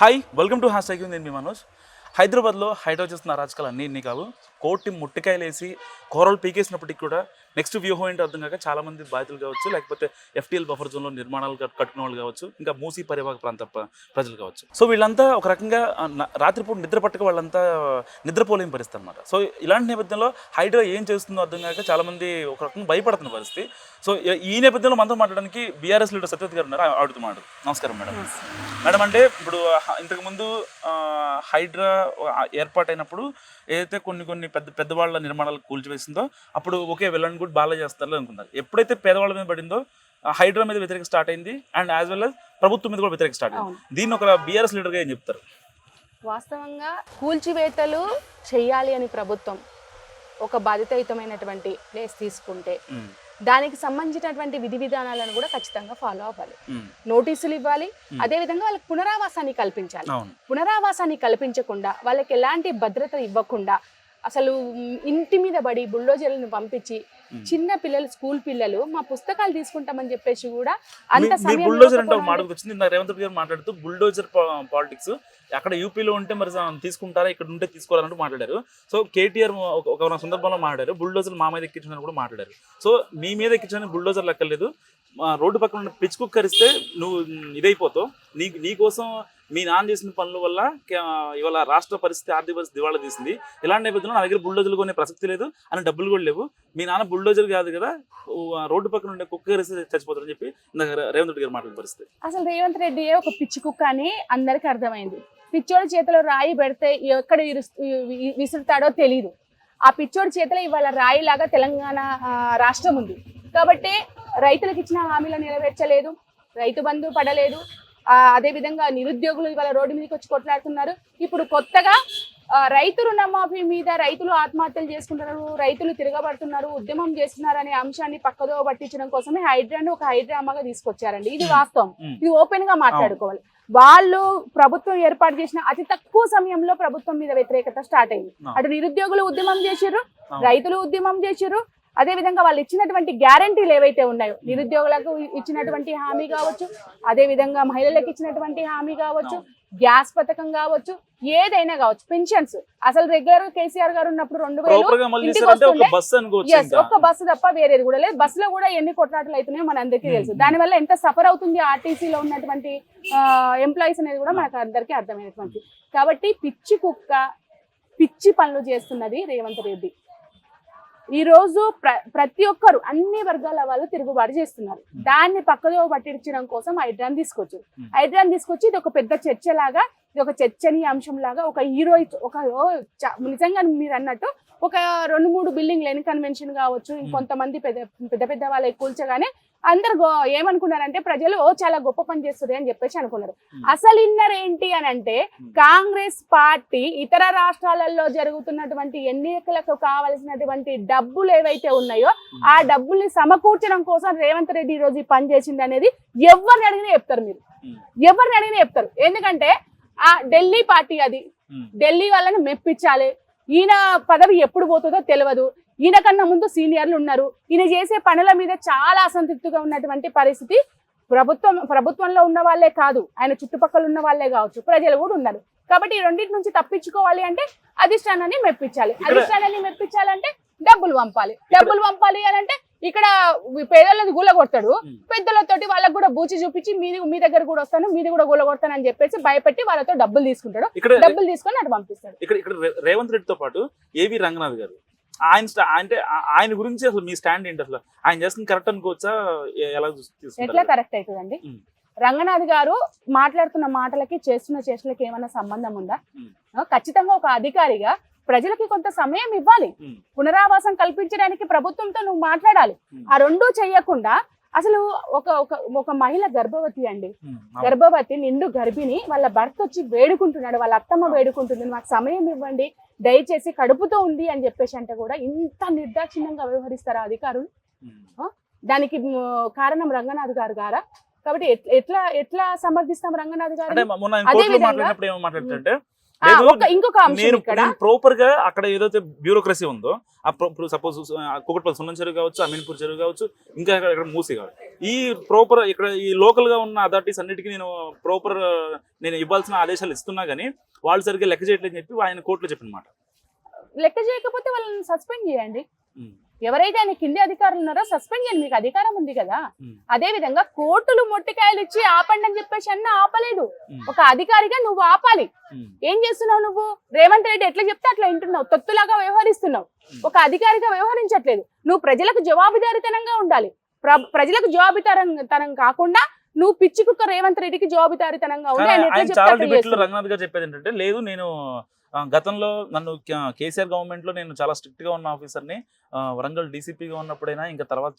Hi welcome to hashtag నేను మీ మనోజ్. హైదరాబాద్లో హైడ్రో చేస్తున్న అరాచకాలు అన్నీ ఇన్ని కావు. కోటి ముట్టికాయలు వేసి కూరలు పీకేసినప్పటికీ కూడా నెక్స్ట్ వ్యూహం ఏంటో అర్థం కాక చాలామంది బాధితులు కావచ్చు లేకపోతే ఎఫ్టీఎల్ బఫర్ జోన్లో నిర్మాణాలు కట్టుకున్న వాళ్ళు కావచ్చు ఇంకా మూసీ పరివాహక ప్రాంత ప్రజలు కావచ్చు. సో వీళ్ళంతా ఒక రకంగా రాత్రిపూట నిద్ర పట్టక వాళ్ళంతా నిద్రపోలేని పరిస్థితి అనమాట సో ఇలాంటి నేపథ్యంలో హైడ్రో ఏం చేస్తుందో అర్థం కాక చాలామంది ఒక రకంగా భయపడుతున్న పరిస్థితి. సో ఈ- నేపథ్యంలో మనతో మాట్లాడడానికి బీఆర్ఎస్ లీడర్ సత్యవతి గారు ఉన్నారు. ఆడుతూ మాట నమస్కారం మేడం. మేడం అంటే ఇప్పుడు ఇంతకుముందు హైడ్రా ఏర్పాటైనప్పుడు ఏదైతే కొన్ని కొన్ని పెద్ద పెద్దవాళ్ళ నిర్మాణాలు కూల్చివేసిందో అప్పుడు ఓకే వెళ్ళండి గుడ్ బాగా చేస్తారు అనుకున్నారు. ఎప్పుడైతే పేదవాళ్ళ మీద పడిందో హైడ్రా మీద వ్యతిరేక స్టార్ట్ అయింది. అండ్ యాజ్ వెల్ as ప్రభుత్వం మీద కూడా వ్యతిరేక స్టార్ట్ అయింది. దీన్ని ఒక బీఆర్ఎస్ లీడర్గా ఏం చెప్తారు? వాస్తవంగా కూల్చివేతలు చెయ్యాలి అని ప్రభుత్వం ఒక బాధితయుతమైనటువంటి ప్లేస్ తీసుకుంటే దానికి సంబంధించినటువంటి విధి విధానాలను కూడా ఖచ్చితంగా ఫాలో అవ్వాలి. నోటీసులు ఇవ్వాలి. అదేవిధంగా వాళ్ళకి పునరావాసాన్ని కల్పించాలి. పునరావాసాన్ని కల్పించకుండా వాళ్ళకి ఎలాంటి భద్రత ఇవ్వకుండా అసలు ఇంటి మీద పడి బుల్డోజర్లను పంపించి చిన్న పిల్లలు స్కూల్ పిల్లలు మా పుస్తకాలు తీసుకుంటామని చెప్పేసి కూడా అంత బుల్డోజర్ అంటే రేవంత్ గారు మాట్లాడుతూ బుల్డోజర్ పాలిటిక్స్ అక్కడ యూపీలో ఉంటే మరి తీసుకుంటారా ఇక్కడ ఉంటే తీసుకోవాలంటూ మాట్లాడారు. సో కేటీఆర్ ఒక సందర్భంలో మాట్లాడారు. బుల్డోజర్ మా మీద ఎక్కించని కూడా మాట్లాడారు. సో మీ మీద ఎక్కించని బుల్డోజర్ లెక్కలేదు. మా రోడ్డు పక్కన ఉన్న పిచ్ కుక్కరిస్తే నువ్వు ఇదైపోతావు. నీ నీకోసం మీ నాన్న చేసిన పనుల వల్ల ఇవాళ రాష్ట్ర పరిస్థితి ఆర్థిక పరిస్థితి దివాళా తీసింది. ఇలాంటి నేపథ్యంలో నా దగ్గర బుల్డోజర్లు కొనే ప్రసక్తి లేదు అని డబ్బులు కూడా లేవు. మీ నాన్న బుల్డోజర్ కాదు కదా రోడ్డు పక్కన ఉండే కుక్క కరిస్తే చచ్చిపోతారని చెప్పి ఇందాక రేవంత్ రెడ్డి గారు మాట్లాడిన పరిస్థితి. అసలు రేవంత్ రెడ్డి ఒక పిచ్చి కుక్క అని అందరికి అర్థమైంది. పిచ్చోడి చేతిలో రాయి పెడితే ఎక్కడ విసురుతాడో తెలియదు ఆ పిచ్చోడి చేతిలో ఇవాళ రాయిలాగా తెలంగాణ రాష్ట్రం ఉంది. కాబట్టి రైతులకు ఇచ్చిన హామీలను నెరవేర్చలేదు రైతు బంధు పడలేదు అదేవిధంగా నిరుద్యోగులు ఇవాళ రోడ్డు మీదకి వచ్చి కొట్లాడుతున్నారు ఇప్పుడు కొత్తగా రైతు రుణమాఫీ మీద రైతులు ఆత్మహత్యలు చేసుకుంటున్నారు రైతులు తిరగబడుతున్నారు ఉద్యమం చేస్తున్నారు అనే అంశాన్ని పక్కదో పట్టించడం కోసమే హైడ్రాను ఒక హైడ్రామాగా తీసుకొచ్చారండి ఇది వాస్తవం ఉమ్. ఇది ఓపెన్గా మాట్లాడుకోవాలి వాళ్ళు ప్రభుత్వం ఏర్పాటు చేసిన అతి తక్కువ సమయంలో ప్రభుత్వం మీద వ్యతిరేకత స్టార్ట్ అయింది. అటు నిరుద్యోగులు ఉద్యమం చేసిర్రు ఆ. రైతులు ఉద్యమం చేసిర్రు అదే విధంగా వాళ్ళు ఇచ్చినటువంటి గ్యారంటీలు ఏవైతే ఉన్నాయో నిరుద్యోగులకు ఇచ్చినటువంటి హామీ కావచ్చు అదే విధంగా మహిళలకు ఇచ్చినటువంటి హామీ కావచ్చు గ్యాస్ పథకం కావచ్చు ఏదైనా కావచ్చు పెన్షన్స్. అసలు రెగ్యులర్ కేసీఆర్ గారు ఉన్నప్పుడు రెండు వేలు. ఒక్క బస్సు తప్ప వేరేది కూడా లేదు. బస్సులో కూడా ఎన్ని కొట్లాటలు అవుతున్నాయో మన అందరికీ తెలుసు. దానివల్ల ఎంత సఫర్ అవుతుంది ఆర్టీసీలో ఉన్నటువంటి ఎంప్లాయీస్ అనేది కూడా మనకు అందరికీ అర్థమైనటువంటి కాబట్టి పిచ్చి కుక్క పిచ్చి పనులు చేస్తున్నది రేవంత్ రెడ్డి. ఈ రోజు ప్ర ప్రతి ఒక్కరు అన్ని వర్గాల వాళ్ళు తిరుగుబాటు చేస్తున్నారు. దాన్ని పక్కదో పట్టించడం కోసం హైడ్రాన్ తీసుకొచ్చు హైడ్రాన్ తీసుకొచ్చి ఇది ఒక పెద్ద చర్చ లాగా ఇది ఒక చర్చనీయాంశం లాగా ఒక హీరో ఒక నిజంగా మీరు అన్నట్టు ఒక రెండు మూడు బిల్డింగ్ లేని కన్వెన్షన్ కావచ్చు ఇంకొంతమంది పెద్ద పెద్ద పెద్ద వాళ్ళకి కూల్చగానే అందరు ఏమనుకున్నారంటే ప్రజలు ఓ చాలా గొప్ప పని చేస్తుంది అని చెప్పేసి అనుకున్నారు. అసలు ఇన్నర్ ఏంటి అని అంటే కాంగ్రెస్ పార్టీ ఇతర రాష్ట్రాలలో జరుగుతున్నటువంటి ఎన్నికలకు కావలసినటువంటి డబ్బులు ఏవైతే ఉన్నాయో ఆ డబ్బుల్ని సమకూర్చడం కోసం రేవంత్ రెడ్డి ఈ రోజు పని చేసింది అనేది ఎవరిని అడిగినా చెప్తారు మీరు. ఎవరిని అడిగినా చెప్తారు. ఎందుకంటే ఆ ఢిల్లీ పార్టీ అది. ఢిల్లీ వాళ్ళని మెప్పించాలి. ఈయన పదవి ఎప్పుడు పోతుందో తెలియదు ఈయన కన్నా ముందు సీనియర్లు ఉన్నారు. ఈయన చేసే పనుల మీద చాలా అసంతృప్తిగా ఉన్నటువంటి పరిస్థితి ప్రభుత్వం ప్రభుత్వంలో ఉన్న వాళ్ళే కాదు ఆయన చుట్టుపక్కల ఉన్న వాళ్ళే కావచ్చు ప్రజలు కూడా ఉన్నారు. కాబట్టి ఈ రెండింటి నుంచి తప్పించుకోవాలి అంటే అధిష్టానాన్ని మెప్పించాలి. అధిష్టానాన్ని మెప్పించాలంటే డబ్బులు పంపాలి. డబ్బులు పంపాలి అని అంటే ఇక్కడ పేదలది గుల్ల కొడతాడు ఉమ్. పెద్దలతోటి వాళ్ళకి కూడా బూచి చూపించి మీది మీ దగ్గర కూడా వస్తాను మీది కూడా గుల్ల కొడతాను అని చెప్పేసి భయపెట్టి వాళ్ళతో డబ్బులు తీసుకుంటాడు. డబ్బులు తీసుకొని అటు పంపిస్తాడు. ఇక్కడ ఇక్కడ రేవంత్ రెడ్డితో పాటు ఏవి రంగనాథ్ గారు? ఆయన అంటే ఆయన గురించి అసలు మీ స్టాండ్ ఏంటి అసలు? ఆయన చేస్తుంది కరెక్ట్ అనుకోవచ్చా? ఎలా ఎట్లా కరెక్ట్ అవుతుందండి. రంగనాథ్ గారు మాట్లాడుతున్న మాటలకి చేస్తున్న చేష్టలకి ఏమైనా సంబంధం ఉందా? ఖచ్చితంగా ఒక అధికారిగా ప్రజలకి కొంత సమయం ఇవ్వాలి. పునరావాసం కల్పించడానికి ప్రభుత్వంతో నువ్వు మాట్లాడాలి. ఆ రెండూ చెయ్యకుండా అసలు ఒక ఒక ఒక మహిళ గర్భవతి అండి. గర్భవతి నిండు గర్భిణి వాళ్ళ భర్త వచ్చి వేడుకుంటున్నాడు వాళ్ళ అత్తమ్మ వేడుకుంటుంది మాకు సమయం ఇవ్వండి దయచేసి కడుపుతో ఉంది అని చెప్పేసి అంటే కూడా ఇంత నిర్దాక్షిణ్యంగా వ్యవహరిస్తారా అధికారులు. దానికి కారణం రంగనాథ్ గారు గారా? కాబట్టి ఎట్- ఎట్లా ఎట్లా సమర్థిస్తాం రంగనాథ్ గారు అదే విధంగా- ఆ, ఇంకొక నేను ఇక్కడ. ప్రాపర్గా అక్కడ ఏదైతే బ్యూరోక్రసీ ఉందో సపోజ్ కుకట్పల్లి సున్నం చెరువు కావచ్చు అమీన్పూర్ చెరువు కావచ్చు ఇంకా అక్కడ మూసి కావచ్చు ఈ ప్రాపర్ ఇక్కడ ఈ లోకల్గా ఉన్న అథారిటీస్ అన్నిటికీ నేను ప్రాపర్ నేను ఇవ్వాల్సిన ఆదేశాలు ఇస్తున్నా గానీ వాళ్ళు సరిగ్గా లెక్క చేయట్లేదని చెప్పి ఆయన కోర్టులో చెప్పినమాట. లెక్క చేయకపోతే వాళ్ళని సస్పెండ్ చేయండి. ఎవరైతే ఆయన కింది అధికారులు ఉన్నారో సస్పెండ్ చేయండి మీకు అధికారం ఉంది కదా. అదే విధంగా కోర్టులు మొట్టికాయలు ఇచ్చి ఆపండి అని చెప్పేసి అన్న ఆపలేదు. ఒక అధికారిగా నువ్వు ఆపాలి. ఏం చేస్తున్నావు నువ్వు? రేవంత్ రెడ్డి ఎట్లా చెప్తే అట్లా వింటున్నావు. తొత్తులాగా వ్యవహరిస్తున్నావు. ఒక అధికారిగా వ్యవహరించట్లేదు. నువ్వు ప్రజలకు జవాబుదారీతనంగా ఉండాలి. ప్ర- ప్రజలకు జవాబుదారం తనం కాకుండా నువ్వు పిచ్చి కుక్క రేవంత్ రెడ్డికి జవాబుదారీతనంగా ఉండి ఆయన ఎట్లా ఆయన చెప్తే చాలా అట్లా డిబేట్లో చేస్తున్నావు. రంగనాథ్ గారు చెప్పేది ఏంటంటే లేదు నేను గతంలో నన్ను కేసీఆర్ గవర్నమెంట్లో నేను చాలా స్ట్రిక్ట్గా ఉన్న ఆఫీసర్ని వరంగల్ డీసీపీగా ఉన్నప్పుడైనా ఇంకా తర్వాత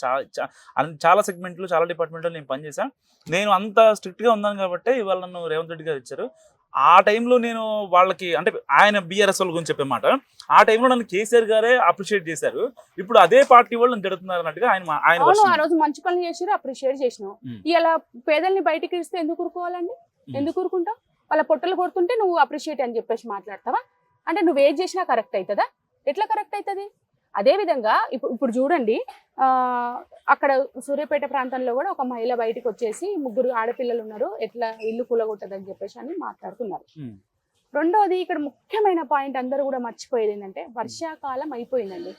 చాలా సెగ్మెంట్లు చాలా డిపార్ట్మెంట్లో నేను పనిచేసా నేను అంత స్ట్రిక్ట్గా ఉన్నాను కాబట్టి ఇవాళ నన్ను రేవంత్ రెడ్డి గారు ఇచ్చారు ఆ టైంలో నేను వాళ్ళకి అంటే ఆయన బీఆర్ఎస్ వాళ్ళ గురించి చెప్పే మాట ఆ టైంలో నన్ను కేసీఆర్ గారే అప్రిషియేట్ చేశారు ఇప్పుడు అదే పార్టీ వాళ్ళు నన్ను తిడుతున్నారు అన్నట్టుగా ఆయన ఆయన ఆ. రోజు మంచి పనులు చేసిరు అప్రిషియేట్ చేసినావు ఉమ్. ఇలా పేదల్ని బయటికి ఇస్తే ఎందుకు ఊరుకోవాలండి. ఎందుకు ఊరుకుంటావు వాళ్ళ పొట్టలు కొడుతుంటే నువ్వు అప్రిషియేట్ అని చెప్పేసి మాట్లాడతావా అంటే నువ్వు ఏది చేసినా కరెక్ట్ అవుతుందా ఎట్లా కరెక్ట్ అవుతుంది అదే విధంగా ఇప్పుడు ఇప్పుడు చూడండి ఆ, అక్కడ సూర్యాపేట ప్రాంతంలో కూడా ఒక మహిళ బయటకు వచ్చేసి ముగ్గురు ఆడపిల్లలు ఉన్నారు ఎట్లా ఇల్లు కూలగొట్టదని చెప్పేసి అని మాట్లాడుతున్నారు. రెండోది ఇక్కడ ముఖ్యమైన పాయింట్ అందరూ కూడా మర్చిపోయేది ఏంటంటే వర్షాకాలం అయిపోయిందండి.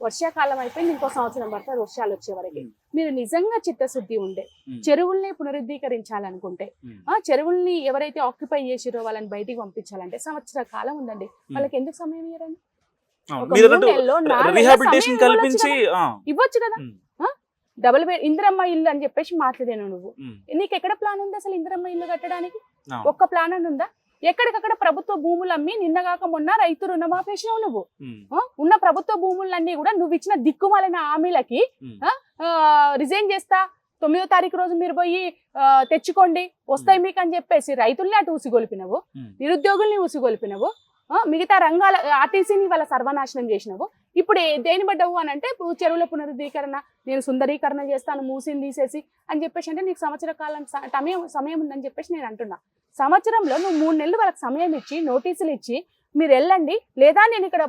వర్షాకాలం అయిపోయింది ఇంకో సంవత్సరం పడుతుంది వర్షాలు వచ్చే వరకు. మీరు నిజంగా చిత్తశుద్ధి ఉండే. చెరువుల్ని పునరుద్ధీకరించాలనుకుంటే. ఆ చెరువుల్ని ఎవరైతే ఆక్యుపై చేసిరో వాళ్ళని బయటికి పంపించాలంటే సంవత్సర కాలం ఉందండి వాళ్ళకి ఎందుకు సమయం ఇవ్వరండి కల్పించి ఇవ్వచ్చు కదా. డబుల్ బెడ్ ఇందిరమ్మ ఇల్లు అని చెప్పేసి మాట్లాడాను నువ్వు. నీకు ఎక్కడ ప్లాన్ ఉంది అసలు ఇందిరమ్మ ఇల్లు కట్టడానికి. ఒక్క ప్లాన్ అని ఉందా ఎక్కడికక్కడ ప్రభుత్వ భూములు అమ్మి నిన్నగాక మొన్న రైతు రుణమాఫేసినావు నువ్వు? ఉన్న ప్రభుత్వ భూములన్నీ కూడా నువ్వు ఇచ్చిన దిక్కుమాలిన హామీలకి. రిజైన్ చేస్తా. తొమ్మిదో తారీఖు రోజు మీరు పోయి తెచ్చుకోండి. వస్తాయి మీకు అని చెప్పేసి రైతుల్ని అటు ఉసిగొలిపినవు. నిరుద్యోగుల్ని ఉసిగొలిపినవు మిగతా రంగాల ఆర్టీసీని వాళ్ళ సర్వనాశనం చేసినవు. ఇప్పుడు దేని పడ్డవు అని అంటే చెరువుల పునరుద్ధీకరణ నేను సుందరీకరణ చేస్తాను మూసిని తీసేసి అని చెప్పేసి అంటే నీకు సంవత్సర కాలం సమయం సమయం ఉందని చెప్పేసి నేను అంటున్నా. సంవత్సరంలో నువ్వు మూడు నెలలు వాళ్ళకి సమయం ఇచ్చి నోటీసులు ఇచ్చి మీరు వెళ్ళండి. లేదా నేను ఇక్కడ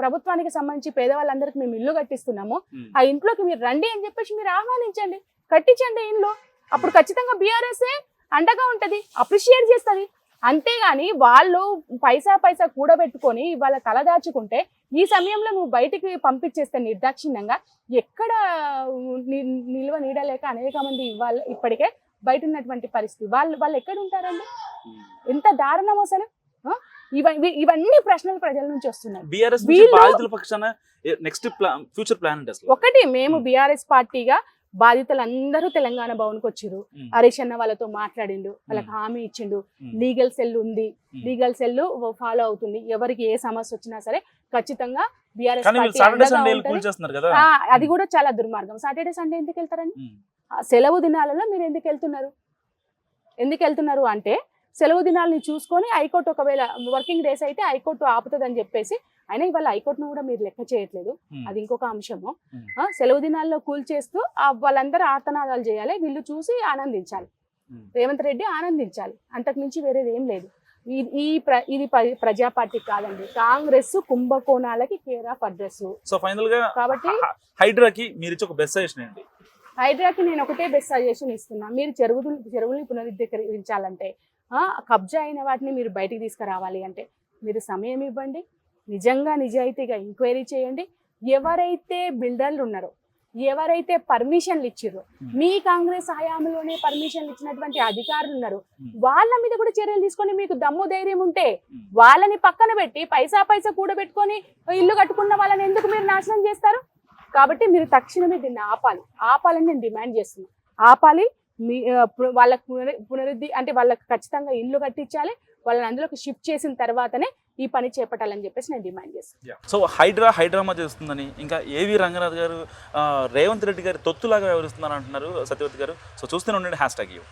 ప్రభుత్వానికి సంబంధించి పేదవాళ్ళందరికీ మేము ఇల్లు కట్టిస్తున్నాము. ఆ ఇంట్లోకి మీరు రండి అని చెప్పేసి మీరు ఆహ్వానించండి. కట్టించండి ఇల్లు అప్పుడు ఖచ్చితంగా బీఆర్ఎస్ అండగా ఉంటది అప్రిషియేట్ చేస్తుంది. అంతేగాని వాళ్ళు పైసా పైసా కూడబెట్టుకొని వాళ్ళ తల దాచుకుంటే ఈ సమయంలో నువ్వు బయటికి పంపించేస్తే నిర్దాక్షిణ్యంగా ఎక్కడ నిల్వ నీడలేక అనేక మంది ఇవాళ ఇప్పటికే బయట ఉన్నటువంటి పరిస్థితి. వాళ్ళు వాళ్ళు ఎక్కడ ఉంటారండి ఎంత దారుణం అసలు? ఆ? ఇవ- ఇవి- ఇవన్నీ ప్రశ్నలు ప్రజల నుంచి వస్తున్నాయి. నెక్స్ట్ ప్లాన్ ఫ్యూచర్ ప్లాన్ ఒకటి మేము. బీఆర్ఎస్ పార్టీగా బాధితులందరూ తెలంగాణ భవన్కి వచ్చిర్రు. మ్. హరీష్ అన్న వాళ్ళతో మాట్లాడిండు వాళ్ళకి హామీ ఇచ్చిండు. లీగల్ సెల్ ఉంది. లీగల్ సెల్ ఫాలో అవుతుంది. ఎవరికి ఏ సమస్య వచ్చినా సరే ఖచ్చితంగా బీఆర్ఎస్ అది కూడా చాలా దుర్మార్గం. సాటర్డే సండే ఎందుకు. ఆ సెలవు దినాలలో మీరు ఎందుకు వెళ్తున్నారు? ఎందుకు వెళ్తున్నారు అంటే సెలవు దినాలని చూసుకొని హైకోర్టు ఒకవేళ వర్కింగ్ డేస్ అయితే హైకోర్టు ఆపుతుందని చెప్పేసి అయినా ఇవాళ హైకోర్టును కూడా మీరు లెక్క చేయట్లేదు. ఉమ్. అది ఇంకొక అంశము. ఆ, సెలవు దినాల్లో కూల్ చేస్తూ ఆ వాళ్ళందరూ ఆర్తనాదాలు చేయాలి. వీళ్ళు చూసి ఆనందించాలి. ఉమ్. రేవంత్ రెడ్డి ఆనందించాలి. అంతకు మించి వేరేది ఏం లేదు. ఈ- ప్ర ఇది ప్రజా పార్టీ కాదండి. కాంగ్రెస్ కుంభకోణాలకి కేర్ ఆఫ్ అడ్రస్. సో ఫైనల్గా కాబట్టి హైడ్రాకి మీరు ఇచ్చి ఒక బెస్ట్ సజెషన్ ఏంటి? హైడ్రాకి నేను ఒకటే బెస్ట్ సజెషన్ ఇస్తున్నా. మీరు చెరువులు చెరువుల్ని పునరుద్ధరించాలంటే కబ్జా అయిన వాటిని మీరు బయటికి తీసుకురావాలి అంటే మీరు సమయం ఇవ్వండి. నిజంగా నిజాయితీగా ఎంక్వైరీ చేయండి. ఎవరైతే బిల్డర్లు ఉన్నారో ఎవరైతే పర్మిషన్లు ఇచ్చిర్రో మీ కాంగ్రెస్ హయాంలోనే పర్మిషన్లు ఇచ్చినటువంటి అధికారులు ఉన్నారు. వాళ్ళ మీద కూడా చర్యలు తీసుకొని మీకు దమ్ము ధైర్యం ఉంటే. వాళ్ళని పక్కన పెట్టి పైసా పైసా కూడబెట్టుకొని ఇల్లు కట్టుకున్న వాళ్ళని ఎందుకు మీరు నాశనం చేస్తారు? కాబట్టి మీరు తక్షణమే దీన్ని ఆపాలి. ఆపాలని నేను డిమాండ్ చేస్తున్నాను ఆపాలి మీ వాళ్ళకు పునరు- పునరుద్ధి అంటే వాళ్ళకి ఖచ్చితంగా ఇల్లు కట్టించాలి. వాళ్ళని అందులోకి షిఫ్ట్ చేసిన తర్వాతనే ఈ పని చేపట్టాలని చెప్పేసి నేను డిమాండ్ చేస్తాను. సో హైడ్రా హైడ్రామా చేస్తుందని ఇంకా ఏవి రంగనాథ్ గారు రేవంత్ రెడ్డి గారు తొత్తులాగా వ్యవహరిస్తున్నారు అంటున్నారు సత్యవతి గారు. సో చూస్తూనే ఉండండి హ్యాష్ ట్యాగ్ యూ.